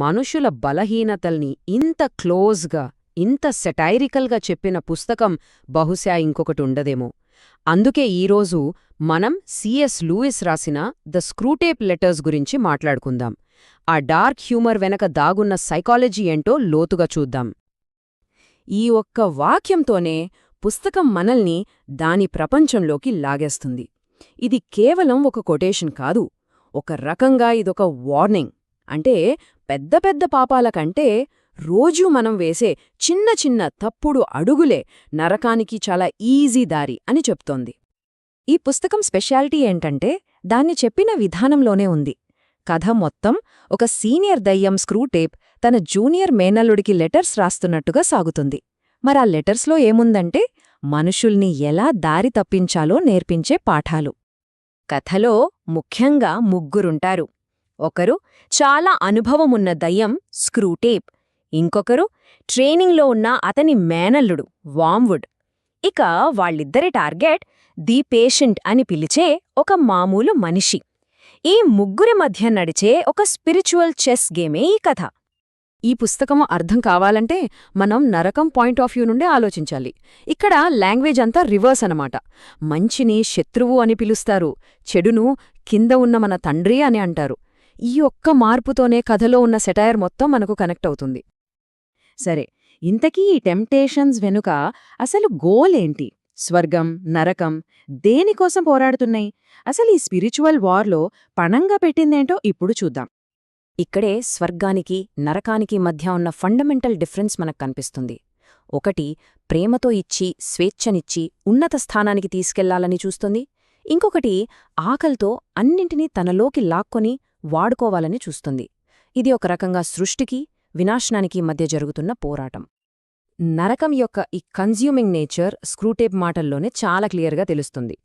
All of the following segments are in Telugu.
మనుషుల బలహీనతల్ని ఇంత క్లోజ్గా ఇంత సెటైరికల్గా చెప్పిన పుస్తకం బహుశా ఇంకొకటి ఉండదేమో. అందుకే ఈరోజు మనం సిఎస్ లూయిస్ రాసిన ద స్క్రూటేప్ లెటర్స్ గురించి మాట్లాడుకుందాం. ఆ డార్క్ హ్యూమర్ వెనక దాగున్న సైకాలజీ ఏంటో లోతుగా చూద్దాం. ఈ ఒక్క వాక్యంతోనే పుస్తకం మనల్ని దాని ప్రపంచంలోకి లాగేస్తుంది. ఇది కేవలం ఒక కొటేషన్ కాదు ఒక రకంగా ఇదొక వార్నింగ్. అంటే పెద్ద పెద్ద పాపాల కంటే రోజూ మనం వేసే చిన్న చిన్న తప్పుడు అడుగులే నరకానికి చాలా ఈజీ దారి అని చెప్తోంది. ఈ పుస్తకం స్పెషాలిటీ ఏంటంటే దాన్ని చెప్పిన విధానంలోనే ఉంది. కథ మొత్తం ఒక సీనియర్ దయ్యం స్క్రూటేప్ తన జూనియర్ మేనల్లుడికి లెటర్స్ రాస్తున్నట్టుగా సాగుతుంది. మరా లెటర్స్లో ఏముందంటే మనుషుల్ని ఎలా దారి తప్పించాలో నేర్పించే పాఠాలు. కథలో ముఖ్యంగా ముగ్గురుంటారు. ఒకరు చాలా అనుభవమున్న దయ్యం స్క్రూటేప్. ఇంకొకరు ట్రైనింగ్లో ఉన్న అతని మేనల్లుడు వామ్వుడ్. ఇక వాళ్ళిద్దరి టార్గెట్ ది పేషెంట్ అని పిలిచే ఒక మామూలు మనిషి. ఈ ముగ్గురి మధ్య నడిచే ఒక స్పిరిచువల్ చెస్ గేమే ఈ కథ. ఈ పుస్తకము అర్థం కావాలంటే మనం నరకం పాయింట్ ఆఫ్ వ్యూ నుండే ఆలోచించాలి. ఇక్కడ లాంగ్వేజ్ అంతా రివర్స్ అనమాట మంచిని శత్రువు అని పిలుస్తారు చెడును కింద ఉన్న మన తండ్రి అని అంటారు. ఈ ఒక్క మార్పుతోనే కథలో ఉన్న సెటైర్ మొత్తం మనకు కనెక్ట్ అవుతుంది. సరే ఇంతకీ ఈ టెంప్టేషన్స్ వెనుక అసలు గోలేంటి స్వర్గం నరకం దేనికోసం పోరాడుతున్నాయి? అసలు ఈ స్పిరిచువల్ వార్లో పణంగా పెట్టిందేంటో ఇప్పుడు చూద్దాం. ఇక్కడే స్వర్గానికి నరకానికి మధ్య ఉన్న ఫండమెంటల్ డిఫరెన్స్ మనకు కనిపిస్తుంది. ఒకటి ప్రేమతో ఇచ్చి స్వేచ్ఛనిచ్చి ఉన్నత స్థానానికి తీసుకెళ్ళాలని చూస్తుంది. ఇంకొకటి ఆకలితో అన్నింటినీ తనలోకి లాక్కొని వాడుకోవాలని చూస్తుంది. ఇది ఒక రకంగా సృష్టికి వినాశనానికి మధ్య జరుగుతున్న పోరాటం. నరకం యొక్క ఈ కన్జ్యూమింగ్ నేచర్ స్క్రూటేప్ మాటల్లోనే చాలా క్లియర్గా తెలుస్తుంది.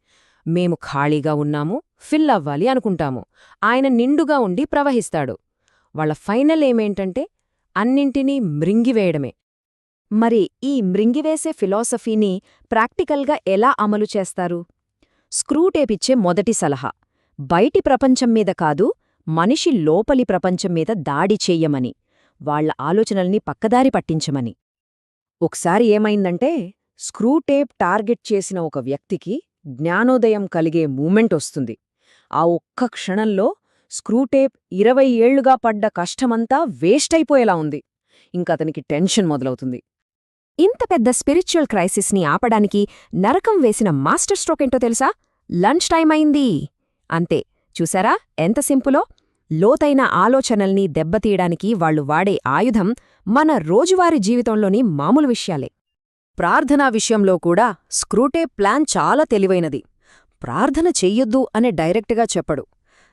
మేము ఖాళీగా ఉన్నాము ఫిల్ అవ్వాలి అనుకుంటాము. ఆయన నిండుగా ఉండి ప్రవహిస్తాడు. వాళ్ళ ఫైనల్ ఏమేంటంటే అన్నింటినీ మృంగివేయడమే. మరి ఈ మృంగివేసే ఫిలాసఫీని ప్రాక్టికల్గా ఎలా అమలు చేస్తారు? స్క్రూటేపిచ్చే మొదటి సలహా. బయటి ప్రపంచం మీద కాదు మనిషి లోపలి ప్రపంచం మీద దాడి చెయ్యమని వాళ్ళ ఆలోచనల్ని పక్కదారి పట్టించమని. ఒకసారి ఏమైందంటే స్క్రూటేప్ టార్గెట్ చేసిన ఒక వ్యక్తికి జ్ఞానోదయం కలిగే మూమెంట్ వస్తుంది. ఆ ఒక్క క్షణంలో స్క్రూటేప్ ఇరవై ఏళ్ళుగా పడ్డ కష్టమంతా వేస్ట్ అయిపోయేలా ఉంది. ఇంకతనికి టెన్షన్ మొదలవుతుంది. ఇంత పెద్ద స్పిరిచువల్ క్రైసిస్ని ఆపడానికి నరకం వేసిన మాస్టర్ స్ట్రోక్ ఏంటో తెలుసా? లంచ్ టైం అయింది. అంతే. చూసారా? ఎంత సింపులో? లోతైన ఆలోచనల్ని దెబ్బతీయడానికి వాళ్ళు వాడే ఆయుధం మన రోజువారీ జీవితంలోని మామూలు విషయాలే. ప్రార్థనా విషయంలో కూడా స్క్రూటే ప్లాన్ చాలా తెలివైనది. ప్రార్థన చెయ్యొద్దు అనే డైరెక్ట్గా చెప్పడు.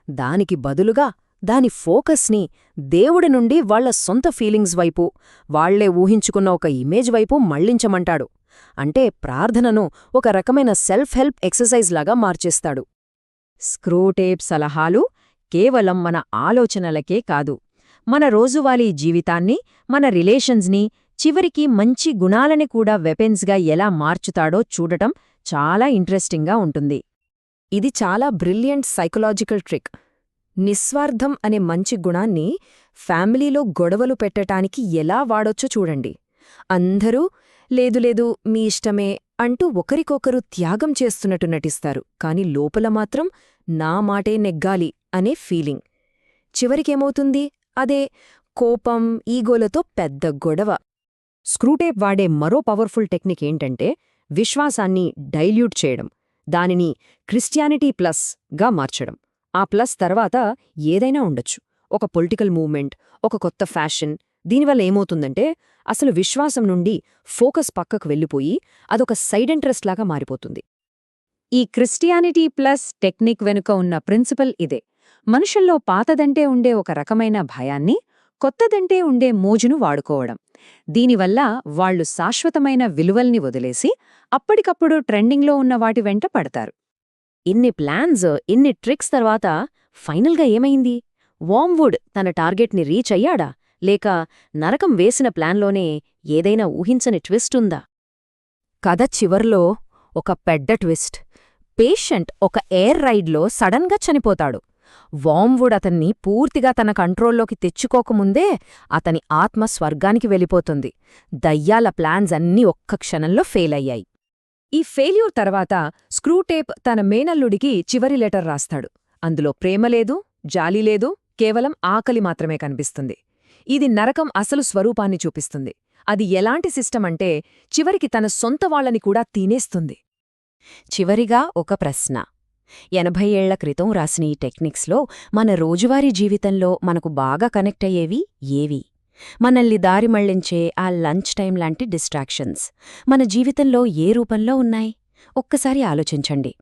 దానికి బదులుగా దాని ఫోకస్ని దేవుడి నుండి వాళ్ళ సొంత ఫీలింగ్స్ వైపు వాళ్ళే ఊహించుకున్న ఒక ఇమేజ్ వైపు మళ్ళించమంటాడు అంటే ప్రార్థనను ఒక రకమైన సెల్ఫ్ హెల్ప్ ఎక్సర్సైజ్ లాగా మార్చేస్తాడు. స్క్రూటేప్ సలహాలు కేవలం మన ఆలోచనలకే కాదు. మన రోజువారీ జీవితాన్ని మన రిలేషన్స్ని చివరికి మంచి గుణాలని కూడా వెపెన్స్గా ఎలా మార్చుతాడో చూడటం చాలా ఇంట్రెస్టింగ్గా ఉంటుంది. ఇది చాలా బ్రిలియంట్ సైకలాజికల్ ట్రిక్. నిస్వార్థం అనే మంచి గుణాన్ని ఫ్యామిలీలో గొడవలు పెట్టటానికి ఎలా వాడొచ్చో చూడండి. అందరూ లేదు లేదు మీ ఇష్టమే అంటూ ఒకరికొకరు త్యాగం చేస్తున్నట్టు నటిస్తారు. కాని లోపల మాత్రం నా మాటే నెగ్గాలి అనే ఫీలింగ్. చివరికేమవుతుంది? అదే కోపం ఈగోలతో పెద్ద గొడవ. స్క్రూటేప్ వాడే మరో పవర్ఫుల్ టెక్నిక్ ఏంటంటే విశ్వాసాన్ని డైల్యూట్ చేయడం దానిని క్రిస్టియానిటీ ప్లస్గా మార్చడం. ఆ ప్లస్ తర్వాత ఏదైనా ఉండొచ్చు. ఒక పొలిటికల్ మూవ్మెంట్ ఒక కొత్త ఫ్యాషన్. దీనివల్ల ఏమవుతుందంటే అసలు విశ్వాసం నుండి ఫోకస్ పక్కకు వెళ్ళిపోయి అదొక సైడ్ ఇంట్రెస్ట్ లాగా మారిపోతుంది. ఈ క్రిస్టియానిటీ ప్లస్ టెక్నిక్ వెనుక ఉన్న ప్రిన్సిపల్ ఇదే. మనుషుల్లో పాతదంటే ఉండే ఒక రకమైన భయాన్ని కొత్తదంటే ఉండే మోజును వాడుకోవడం. దీనివల్ల వాళ్ళు శాశ్వతమైన విలువల్ని వదిలేసి అప్పటికప్పుడు ట్రెండింగ్లో ఉన్న వాటి వెంట పడతారు. ఇన్ని ప్లాన్స్ ఇన్ని ట్రిక్స్ తర్వాత ఫైనల్గా ఏమైంది? వామ్వుడ్ తన టార్గెట్ని రీచ్ అయ్యాడా? లేక నరకం వేసిన ప్లాన్లోనే ఏదైనా ఊహించని ట్విస్ట్ ఉందా? కథ చివర్లో ఒక పెద్ద ట్విస్ట్. పేషెంట్ ఒక ఎయిర్ రైడ్లో సడన్గా చనిపోతాడు. వామ్వుడ్ అతన్ని పూర్తిగా తన కంట్రోల్లోకి తెచ్చుకోకముందే అతని ఆత్మ స్వర్గానికి వెళ్ళిపోతుంది. దయ్యాల ప్లాన్స్ అన్నీ ఒక్క క్షణంలో ఫెయిల్ అయ్యాయి ఈ ఫెయిల్యూర్ తర్వాత స్క్రూటేప్ తన మేనల్లుడికి చివరి లెటర్ రాస్తాడు. అందులో ప్రేమ లేదు జాలి లేదు కేవలం ఆకలి మాత్రమే కనిపిస్తుంది. ఇది నరకం అసలు స్వరూపాన్ని చూపిస్తుంది. అది ఎలాంటి సిస్టమ్ అంటే చివరికి తన సొంత వాళ్ళని కూడా తినేస్తుంది. చివరిగా ఒక ప్రశ్న. ఎనభై ఏళ్ళ క్రితం రాసిన ఈ టెక్నిక్స్లో మన రోజువారీ జీవితంలో మనకు బాగా కనెక్ట్ అయ్యేవి ఏవి? మనల్ని దారి మళ్ళించే ఆ లంచ్ టైం లాంటి డిస్ట్రాక్షన్స్ మన జీవితంలో ఏ రూపంలో ఉన్నాయి? ఒక్కసారి ఆలోచించండి.